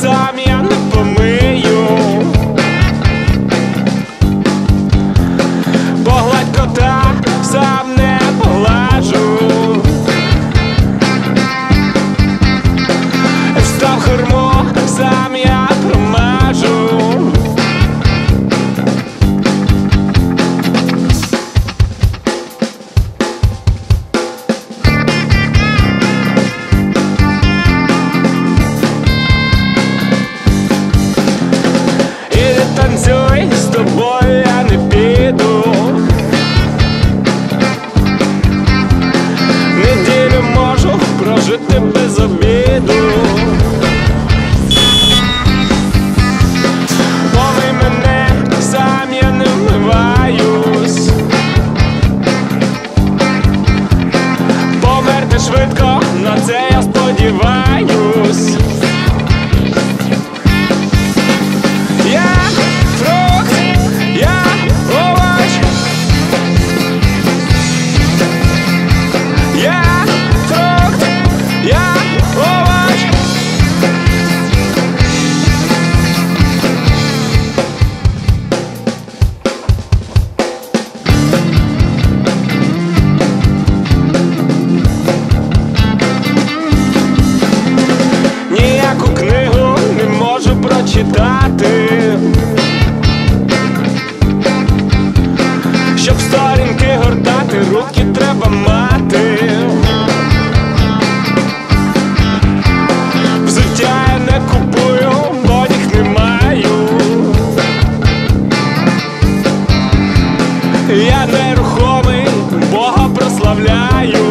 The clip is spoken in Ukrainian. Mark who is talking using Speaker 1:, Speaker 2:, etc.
Speaker 1: сам я не помию. Погладь кота сам. Танцюй, з тобою я не піду. читати, щоб сторінки гортати, руки треба мати. Взуття не купую, бо їх не маю. Я нерухомий, Бога прославляю.